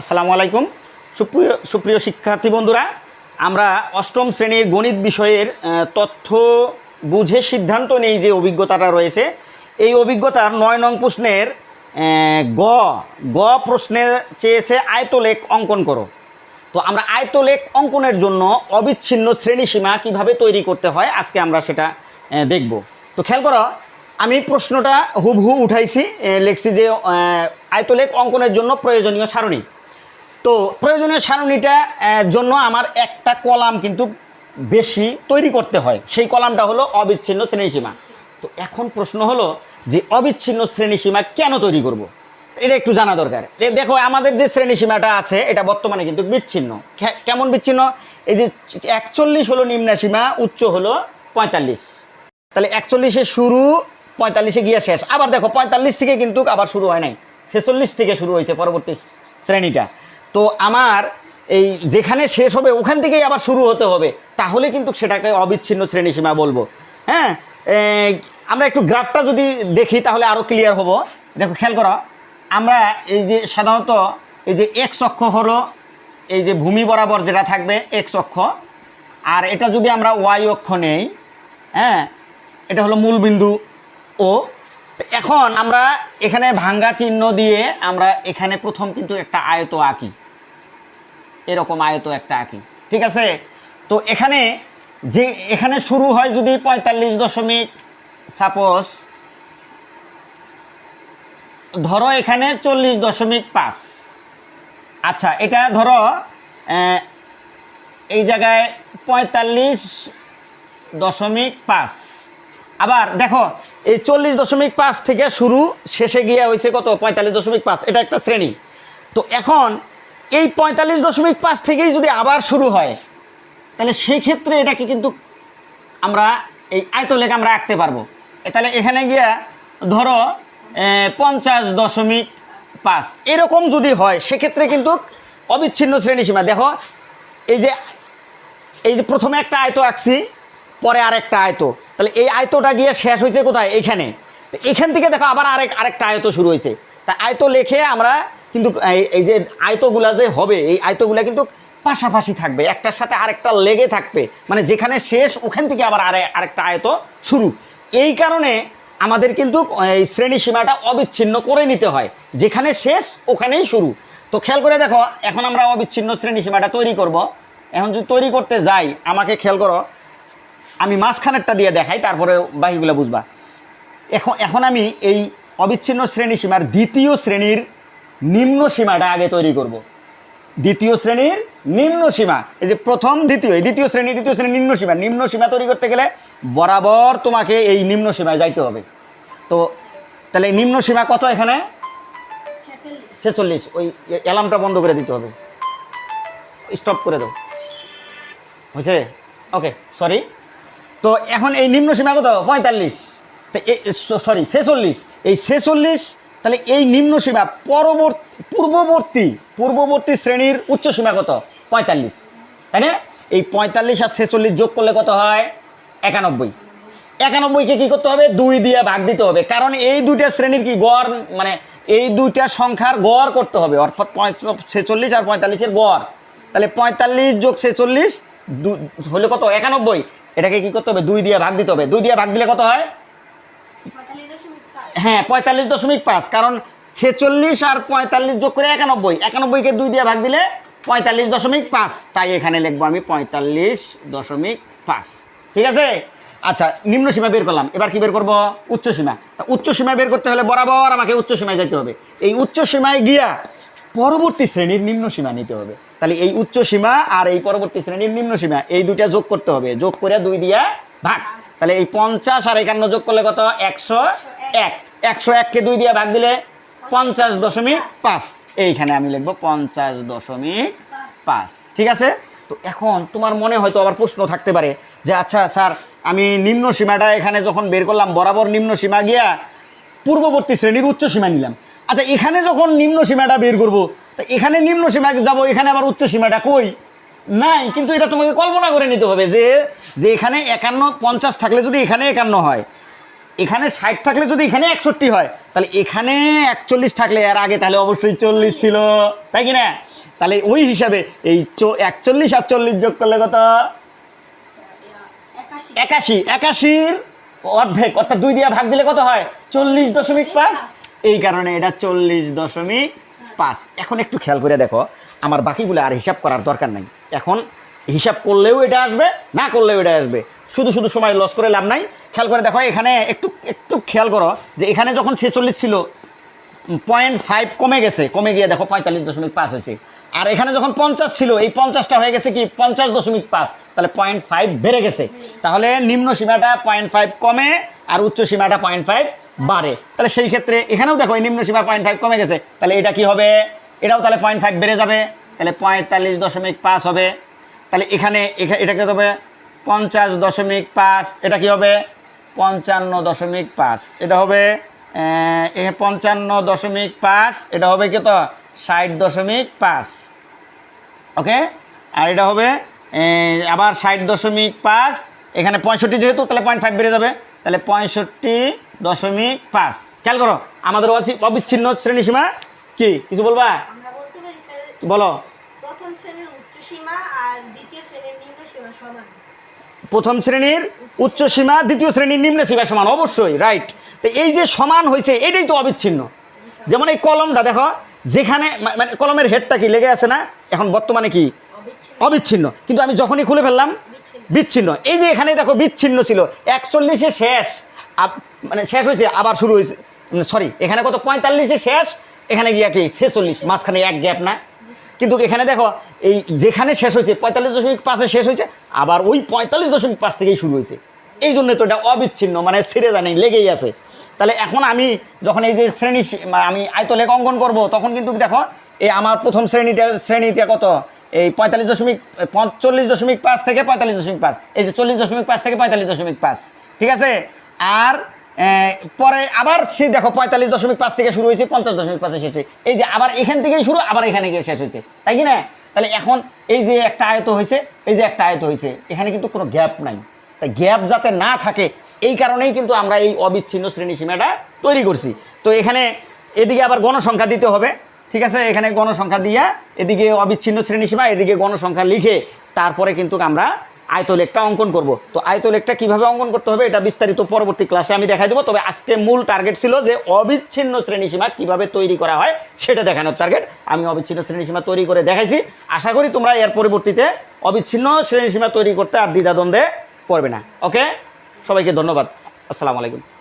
আসসালামু আলাইকুম। সুপ্রিয় সুপ্রিয় শিক্ষার্থী বন্ধুরা, আমরা অষ্টম শ্রেণির গণিত বিষয়ের তথ্য বুঝে সিদ্ধান্ত নেই যে অভিজ্ঞতাটা রয়েছে। এই অভিজ্ঞতার নয় নং প্রশ্নের গ গ প্রশ্নের চেয়েছে আয়তলেখ অঙ্কন করো। তো আমরা আয়তলেখ অঙ্কনের জন্য অবিচ্ছিন্ন শ্রেণীসীমা কীভাবে তৈরি করতে হয়, আজকে আমরা সেটা দেখব। তো খেয়াল করো, আমি প্রশ্নটা হুবহু উঠাইছি লিখছি যে আয়তলেখ অঙ্কনের জন্য প্রয়োজনীয় সারণী। তো প্রয়োজনীয় সারণীটা জন্য আমার একটা কলাম কিন্তু বেশি তৈরি করতে হয়। সেই কলামটা হলো অবিচ্ছিন্ন শ্রেণীসীমা। তো এখন প্রশ্ন হলো যে অবিচ্ছিন্ন শ্রেণীসীমা কেন তৈরি করব। এটা একটু জানা দরকার। দেখো, আমাদের যে শ্রেণীসীমাটা আছে, এটা বর্তমানে কিন্তু বিচ্ছিন্ন। কেমন বিচ্ছিন্ন? এই যে একচল্লিশ হলো নিম্নাসীমা উচ্চ হলো পঁয়তাল্লিশ। তাহলে একচল্লিশে শুরু, পঁয়তাল্লিশে গিয়ে শেষ। আবার দেখো, পঁয়তাল্লিশ থেকে কিন্তু আবার শুরু হয় নাই। ছেচল্লিশ থেকে শুরু হয়েছে পরবর্তী শ্রেণীটা। তো আমার এই যেখানে শেষ হবে, ওখান থেকেই আবার শুরু হতে হবে। তাহলে কিন্তু সেটাকে অবিচ্ছিন্ন শ্রেণীসীমা বলব। হ্যাঁ? আমরা একটু গ্রাফটা যদি দেখি, তাহলে আরও ক্লিয়ার হব। দেখো, খেয়াল করো, আমরা এই যে সাধারণত এই যে এক্স অক্ষ হলো, এই যে ভূমি বরাবর যেটা থাকবে এক্স অক্ষ। আর এটা যদি আমরা ওয়াই অক্ষ নেই হ্যাঁ? এটা হলো মূল বিন্দু ও এখন আমরা এখানে ভাঙ্গা চিহ্ন দিয়ে আমরা এখানে প্রথম কিন্তু একটা আয়ত আঁকি। এরকম আয়ত একটা আঁকি। ঠিক আছে? তো এখানে যে এখানে শুরু হয় যদি পঁয়তাল্লিশ দশমিক সাপোজ ধরো এখানে চল্লিশ দশমিক পাঁচ। আচ্ছা এটা ধরো এই জায়গায় পঁয়তাল্লিশ দশমিক পাঁচ। আবার দেখো, এই চল্লিশ দশমিক পাঁচ থেকে শুরু, শেষে গিয়ে হয়েছে কত? পঁয়তাল্লিশ দশমিক পাঁচ। এটা একটা শ্রেণি। তো এখন এই পঁয়তাল্লিশ দশমিক পাঁচ থেকেই যদি আবার শুরু হয়, তাহলে সেই ক্ষেত্রে এটাকে কিন্তু আমরা এই আয়তলেখ আমরা আঁকতে পারব। তাহলে এখানে গিয়া ধরো পঞ্চাশ দশমিক পাঁচ। এরকম যদি হয়, সেক্ষেত্রে কিন্তু অবিচ্ছিন্ন শ্রেণীসীমা। দেখো, এই যে এই যে প্রথমে একটা আয়ত আঁকছি, পরে আরেকটা আয়ত। তাহলে এই আয়তটা গিয়ে শেষ হয়েছে কোথায়? এইখানে তো এখান থেকে দেখো আবার আরেক, আরেকটা আয়ত শুরু হয়েছে। তা আয়ত লেখে আমরা কিন্তু এই- যে আয়তগুলা যে হবে, এই আয়তগুলা কিন্তু পাশাপাশি থাকবে, একটার সাথে আরেকটা লেগে থাকবে। মানে যেখানে শেষ, ওখান থেকে আবার আরে, আরেকটা আয়ত শুরু। এই কারণে আমাদের কিন্তু এই শ্রেণি সীমাটা অবিচ্ছিন্ন করে নিতে হয়। যেখানে শেষ, ওখানেই শুরু। তো খেয়াল করে দেখো, এখন আমরা অবিচ্ছিন্ন শ্রেণি সীমাটা তৈরি করব। এখন যদি তৈরি করতে যাই, আমাকে খেয়াল করো, আমি মাঝখানেরটা দিয়ে দেখাই, তারপরে বাকিগুলো বুঝবা। এখন এখন আমি এই অবিচ্ছিন্ন শ্রেণি সীমার দ্বিতীয় শ্রেণির নিম্ন সীমাটা আগে তৈরি করব। দ্বিতীয় শ্রেণির নিম্ন সীমা। এই যে প্রথম দ্বিতীয় দ্বিতীয় শ্রেণি, দ্বিতীয় শ্রেণির নিম্ন সীমা। নিম্ন সীমা তৈরি করতে গেলে বরাবর তোমাকে এই নিম্ন সীমায় যাইতে হবে। তো, তাহলে নিম্ন সীমা কত এখানে? ছেচল্লিশ। ওই অ্যালার্মটা বন্ধ করে দিতে হবে। স্টপ করে দাও। হয়েছে? Okay, sorry. তো এখন এই নিম্ন সীমা কত? পঁয়তাল্লিশ। তো সরি, ছেচল্লিশ। এই ছেচল্লিশ তাহলে এই নিম্ন সীমা পরবর্তী, পূর্ববর্তী পূর্ববর্তী শ্রেণির উচ্চ সীমা কত? পঁয়তাল্লিশ। তাই না? এই পঁয়তাল্লিশ আর ছেচল্লিশ যোগ করলে কত হয়? একানব্বই। একানব্বইকে কী করতে হবে? দুই দিয়ে ভাগ দিতে হবে। কারণ এই দুইটা শ্রেণির কি গড় মানে এই দুইটা সংখ্যার গড় করতে হবে। অর্থাৎ ছেচল্লিশ আর পঁয়তাল্লিশের গড়। তাহলে পঁয়তাল্লিশ যোগ ছেচল্লিশ হলে কত? একানব্বই। এটাকে কি করতে হবে? দুই দিয়ে ভাগ দিতে হবে। দুই দিয়ে ভাগ দিলে কত হয়? হ্যাঁ পঁয়তাল্লিশ দশমিক পাঁচ, কারণ ছেচল্লিশ আর পঁয়তাল্লিশ যোগ করে একানব্বই। একানব্বইকে দুই দিয়ে ভাগ দিলে পঁয়তাল্লিশ দশমিক পাঁচ। তাই এখানে লিখব আমি পঁয়তাল্লিশ দশমিক পাঁচ। ঠিক আছে? আচ্ছা নিম্ন সীমা বের করলাম। এবার কি বের করব? উচ্চ সীমা। তা উচ্চ সীমা বের করতে হলে বরাবর আমাকে উচ্চ সীমায় যেতে হবে। এই উচ্চ সীমায় গিয়া পরবর্তী শ্রেণির নিম্ন সীমা নিতে হবে। তাহলে এই উচ্চ সীমা আর এই পরবর্তী শ্রেণির নিম্ন সীমা, এই দুইটা যোগ করতে হবে। যোগ করে দুই দিয়া ভাগ। তাহলে এই পঞ্চাশ আর একান্ন যোগ করলে কত? একশো এক। একশো এককে দুই দিয়ে ভাগ দিলে পঞ্চাশ দশমিক পাঁচ। এইখানে আমি লিখব পঞ্চাশ দশমিক পাঁচ। ঠিক আছে? তো এখন তোমার মনে হয়তো আবার প্রশ্ন থাকতে পারে যে আচ্ছা স্যার, আমি নিম্ন সীমাটা এখানে যখন বের করলাম, বরাবর নিম্ন সীমা গিয়া পূর্ববর্তী শ্রেণির উচ্চ সীমা নিলাম। আচ্ছা এখানে যখন নিম্ন সীমাটা বের করব, তা এখানে নিম্ন সীমা যাব, এখানে আবার উচ্চ সীমাটা কই? নাই, কিন্তু এটা তোমাকে কল্পনা করে নিতে হবে যে যে এখানে একান্ন পঞ্চাশ থাকলে যদি এখানে একান্ন হয় এখানে ষাট থাকলে যদি এখানে একষট্টি হয়, তাহলে এখানে একচল্লিশ থাকলে এর আগে তাহলে অবশ্যই চল্লিশ ছিল। তাই কি না তাহলে ওই হিসাবে এই একচল্লিশ আর চল্লিশ যোগ করলে কত? একাশি একাশি। একাশির অর্ধেক, অর্থাৎ দুই দিয়ে ভাগ দিলে কত হয়? চল্লিশ দশমিক পাঁচ। এই কারণে এটা চল্লিশ দশমিক পাঁচ। এখন একটু খেয়াল করে দেখো, আমার বাকিগুলো আর হিসাব করার দরকার নাই। এখন হিসাব করলেও এটা আসবে, না করলেও এটা আসবে। শুধু শুধু সময় লস করে লাভ নাই। খেয়াল করে দেখো, এখানে একটু একটু খেয়াল করো যে এখানে যখন ছেচল্লিশ ছিল পয়েন্ট ফাইভ কমে গেছে, কমে গিয়ে দেখো পঁয়তাল্লিশ দশমিক পাঁচ হয়েছে। আর এখানে যখন পঞ্চাশ ছিল, এই পঞ্চাশটা হয়ে গেছে কি? পঞ্চাশ দশমিক পাঁচ। তাহলে পয়েন্ট ফাইভ বেড়ে গেছে। তাহলে নিম্ন সীমাটা পয়েন্ট ফাইভ কমে আর উচ্চ সীমাটা পয়েন্ট ফাইভ বাড়ে। তাহলে সেই ক্ষেত্রে এখানেও দেখো, এই নিম্ন সীমা পয়েন্ট ফাইভ কমে গেছে। তাহলে এটা কি হবে? এটাও তাহলে পয়েন্ট ফাইভ বেড়ে যাবে। তাহলে পঁয়তাল্লিশ দশমিক পাঁচ হবে। তাহলে এখানে এখা- এটা কি হবে পঞ্চাশ দশমিক পাঁচ এটা কি হবে? পঞ্চান্ন দশমিক পাঁচ। এটা হবে এ পঞ্চান্ন দশমিক পাঁচ এটা হবে কত? ষাট দশমিক পাঁচ। ওকে? আর এটা হবে আবার ষাট দশমিক পাঁচ এখানে পঁয়ষট্টি যেহেতু তাহলে পয়েন্ট ফাইভ বেড়ে যাবে। তাহলে পঁয়ষট্টি দশমিক পাঁচ। খেয়াল করো আমাদের অবিচ্ছিন্ন শ্রেণীসীমা কি? কিছু বলবা? বলো প্রথম শ্রেণির উচ্চ সীমা আর দ্বিতীয় শ্রেণির নিম্ন সীমা সমান প্রথম শ্রেণির উচ্চ সীমা দ্বিতীয় শ্রেণির নিম্ন সীমা সমান অবশ্যই রাইট তো এই যে সমান হয়েছে এটাই তো অবিচ্ছিন্ন। যেমন এই কলমটা দেখো যেখানে মানে কলমের হেডটা কি লেগে আছে না? এখন বর্তমানে কি? অবিচ্ছিন্ন। কিন্তু আমি যখনই খুলে ফেললাম বিচ্ছিন্ন। এই যে এখানে দেখো বিচ্ছিন্ন ছিল। একচল্লিশে শেষ। মানে শেষ হয়েছে আবার শুরু হয়েছে। সরি এখানে কত? পঁয়তাল্লিশে শেষ। এখানে গিয়া কি? ছেচল্লিশ। মাঝখানে এক গ্যাপ না? কিন্তু এখানে দেখো এই যেখানে শেষ হয়েছে পঁয়তাল্লিশ দশমিক পাঁচে শেষ হয়েছে আবার ওই পঁয়তাল্লিশ দশমিক পাঁচ থেকেই শুরু হয়েছে। এই জন্য তো এটা অবিচ্ছিন্ন মানে ছেড়ে জানি লেগেই আছে। তাহলে এখন আমি যখন এই যে শ্রেণি সী- আমি আয়তলেখ অঙ্কন করব, তখন কিন্তু দেখো, এই আমার প্রথম শ্রেণীটা শ্রেণীটা কত? এই পঁয়তাল্লিশ দশমিক পঁয়তাল্লিশ দশমিক পাঁচ থেকে পঁয়তাল্লিশ দশমিক পাঁচ। এই যে চল্লিশ দশমিক পাঁচ থেকে পঁয়তাল্লিশ দশমিক পাঁচ। ঠিক আছে? আর পরে আবার সেই দেখো পঁয়তাল্লিশ দশমিক পাঁচ থেকে শুরু হয়েছে, পঞ্চাশ দশমিক পাঁচে শেষ হয়েছে। এই যে আবার এখান থেকেই শুরু, আবার এখানে গিয়ে শেষ হয়েছে। তাই কি না? তাহলে এখন এই যে একটা আয়ত হয়েছে, এই যে একটা আয়ত হয়েছে, এখানে কিন্তু কোনো গ্যাপ নাই। তাই গ্যাপ যাতে না থাকে, এই কারণেই কিন্তু আমরা এই অবিচ্ছিন্ন শ্রেণি সীমাটা তৈরি করছি। তো এখানে এদিকে আবার গণসংখ্যা দিতে হবে, ঠিক আছে? এখানে গণসংখ্যা দিয়া এদিকে অবিচ্ছিন্ন শ্রেণীসীমা এদিকে গণসংখ্যা লিখে তারপরে কিন্তু আমরা আয়তলেখটা অঙ্কন করব। তো আয়তলেখটা কীভাবে অঙ্কন করতে হবে এটা বিস্তারিত পরবর্তী ক্লাসে আমি দেখাই দেবো। তবে আজকে মূল টার্গেট ছিল যে অবিচ্ছিন্ন শ্রেণীসীমা কীভাবে তৈরি করা হয় সেটা দেখানোর টার্গেট আমি অবিচ্ছিন্ন শ্রেণীসীমা তৈরি করে দেখাইছি। আশা করি তোমরা এর পরবর্তীতে অবিচ্ছিন্ন শ্রেণীসীমা তৈরি করতে আর দ্বিধাদ্বন্দ্বে পড়বে না। ওকে? সবাইকে ধন্যবাদ। আসসালামু আলাইকুম।